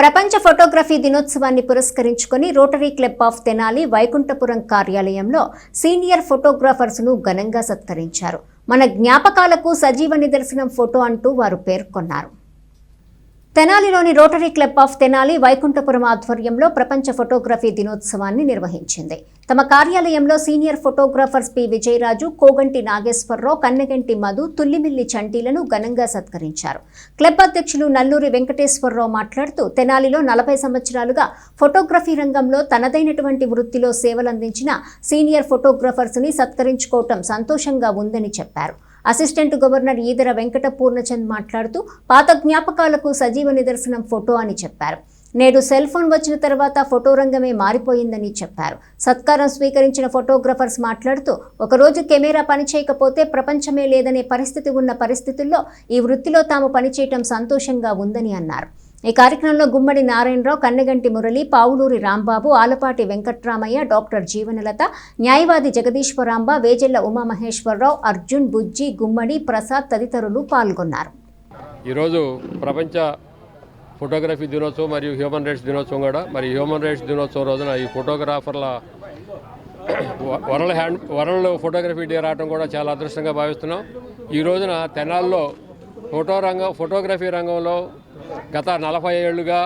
ప్రపంచ ఫోటోగ్రఫీ దినోత్సవాన్ని పురస్కరించుకొని rotary club of Tenali Vaikunthapuram కార్యాలయంలో సీనియర్ ఫోటోగ్రాఫర్స్ను ఘనంగా సత్కరించారు. మన జ్ఞాపకాలకు సజీవ నిదర్శనం ఫోటో అంటూ వారు పేర్కొన్నారు. తెనాలిలోని rotary club of Tenali Vaikunthapuram ఆధ్వర్యంలో ప్రపంచ ఫోటోగ్రఫీ దినోత్సవాన్ని నిర్వహించింది. తమ కార్యాలయంలో senior photographers P. Vijayaraju Koganti Nageswara Rao Kannaganti Madhu Tullimilli చంటీలను ఘనంగా సత్కరించారు. క్లబ్ అధ్యక్షులు నల్లూరి వెంకటేశ్వరరావు మాట్లాడుతూ తెనాలిలో నలభై సంవత్సరాలుగా ఫోటోగ్రఫీ రంగంలో తనదైనటువంటి వృత్తిలో సేవలందించిన సీనియర్ ఫోటోగ్రాఫర్స్ని సత్కరించుకోవటం సంతోషంగా ఉందని చెప్పారు. అసిస్టెంట్ గవర్నర్ ఈదర వెంకట పూర్ణచంద్ మాట్లాడుతూ పాత జ్ఞాపకాలకు సజీవ నిదర్శనం ఫోటో అని చెప్పారు. నేడు సెల్ ఫోన్ వచ్చిన తర్వాత ఫోటో రంగమే మారిపోయిందని చెప్పారు. సత్కారం స్వీకరించిన ఫోటోగ్రఫర్స్ మాట్లాడుతూ ఒకరోజు కెమెరా పనిచేయకపోతే ప్రపంచమే లేదనే పరిస్థితి ఉన్న పరిస్థితుల్లో ఈ వృత్తిలో తాము పనిచేయటం సంతోషంగా ఉందని అన్నారు. ఈ కార్యక్రమంలో గుమ్మడి నారాయణరావు కన్నెగంటి మురళి పావులూరి రాంబాబు ఆలపాటి వెంకట్రామయ్య డాక్టర్ జీవనలత న్యాయవాది జగదీశ్వరాంబ వేజెల్ల ఉమామహేశ్వరరావు అర్జున్ బుజ్జి గుమ్మడి ప్రసాద్ తదితరులు పాల్గొన్నారు. ఈరోజు ప్రపంచ ఫోటోగ్రఫీ దినోత్సవం మరియు హ్యూమన్ రైట్స్ దినోత్సవం కూడా. మరి హ్యూమన్ రైట్స్ దినోత్సవం రోజున ఈ ఫోటోగ్రాఫర్ల world hand world photography day రావడం కూడా చాలా అదృష్టంగా భావిస్తున్నాం. ఈ రోజున తెనాల్లో ఫోటో రంగం ఫోటోగ్రఫీ రంగంలో గత నలభై ఏళ్ళుగా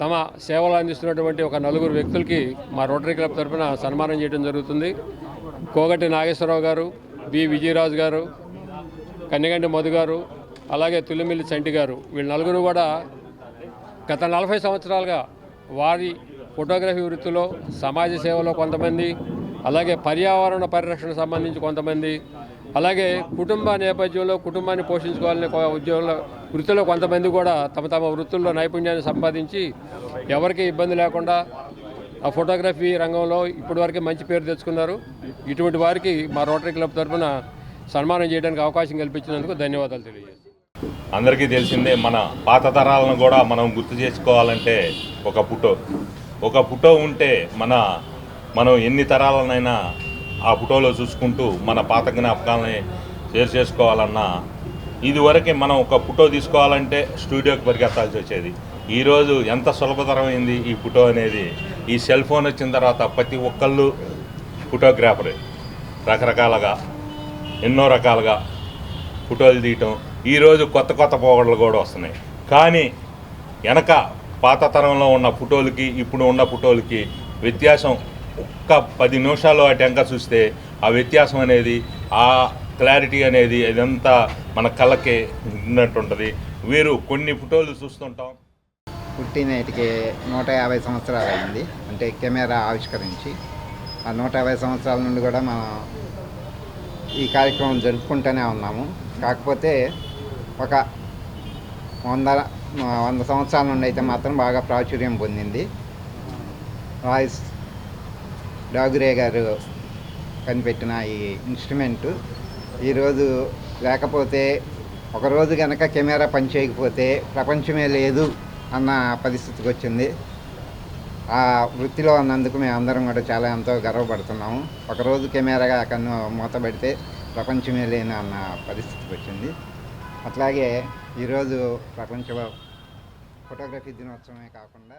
తమ సేవలు అందిస్తున్నటువంటి ఒక నలుగురు వ్యక్తులకి మా రోటరీ క్లబ్ తరఫున సన్మానం చేయడం జరుగుతుంది. కోగటి నాగేశ్వరరావు గారు బి విజయరాజు గారు కన్నెగంటి మధు గారు అలాగే తుల్లిమిల్లి చంటి గారు వీళ్ళు నలుగురు కూడా గత నలభై సంవత్సరాలుగా వారి ఫోటోగ్రఫీ వృత్తిలో సమాజ సేవలో కొంతమంది అలాగే పర్యావరణ పరిరక్షణ సంబంధించి కొంతమంది అలాగే కుటుంబ నేపథ్యంలో కుటుంబాన్ని పోషించుకోవాలనే ఉద్యోగుల ఉద్యోగంలో వృత్తిలో కొంతమంది కూడా తమ తమ వృత్తుల్లో నైపుణ్యాన్ని సంపాదించి ఎవరికి ఇబ్బంది లేకుండా ఆ ఫోటోగ్రఫీ రంగంలో ఇప్పటివరకు మంచి పేరు తెచ్చుకున్నారు. ఇటువంటి వారికి మా రోటరీ క్లబ్ తరఫున సన్మానం చేయడానికి అవకాశం కల్పించినందుకు ధన్యవాదాలు తెలియజేస్తాను అందరికీ తెలిసిందే మన పాత తరాలను కూడా మనం గుర్తు చేసుకోవాలంటే ఒక ఫోటో ఒక ఫోటో ఉంటే మన మనం ఎన్ని తరాలనైనా ఆ ఫోటోలో చూసుకుంటూ మన పాత జ్ఞాపకాలని షేర్ చేసుకోవాలన్నా ఇదివరకు మనం ఒక ఫోటో తీసుకోవాలంటే స్టూడియోకి పరిగెత్తాల్సి వచ్చేది. ఈరోజు ఎంత సులభతరమైంది ఈ ఫోటో అనేది? ఈ సెల్ ఫోన్ వచ్చిన తర్వాత ప్రతి ఒక్కళ్ళు ఫోటోగ్రాఫరే. రకరకాలుగా ఎన్నో రకాలుగా ఫోటోలు తీయటం. ఈరోజు కొత్త కొత్త పోగడలు కూడా వస్తున్నాయి. కానీ వెనక పాత తరంలో ఉన్న ఫోటోలకి ఇప్పుడు ఉన్న ఫోటోలకి వ్యత్యాసం ఒక్క పది నిమిషాలు ఆ వెనక చూస్తే ఆ వ్యత్యాసం అనేది ఆ క్లారిటీ అనేది ఇదంతా మన కళ్ళకి ఉన్నట్టుంటుంది. వీరు కొన్ని ఫోటోలు చూస్తుంటాం. పుట్టినటికి నూట యాభై సంవత్సరాలు అయింది. అంటే కెమెరా ఆవిష్కరించి ఆ నూట యాభై సంవత్సరాల నుండి కూడా మనం ఈ కార్యక్రమం జరుపుకుంటూనే ఉన్నాము. కాకపోతే ఒక వంద వంద సంవత్సరాల నుండి అయితే మాత్రం బాగా ప్రాచుర్యం పొందింది. వాయిస్ డాగురే గారు కనిపెట్టిన ఈ ఇన్స్ట్రుమెంటు. ఈరోజు లేకపోతే ఒకరోజు కనుక కెమెరా పనిచేయకపోతే ప్రపంచమే లేదు అన్న పరిస్థితికి వచ్చింది. ఆ వృత్తిలో ఉన్నందుకు మేము అందరం కూడా చాలా ఎంతో గర్వపడుతున్నాము. ఒకరోజు కెమెరాగా కన్ను మూతబడితే ప్రపంచమే లేని అన్న పరిస్థితికి వచ్చింది. అట్లాగే ఈరోజు ప్రపంచ ఫోటోగ్రఫీ దినోత్సవమే కాకుండా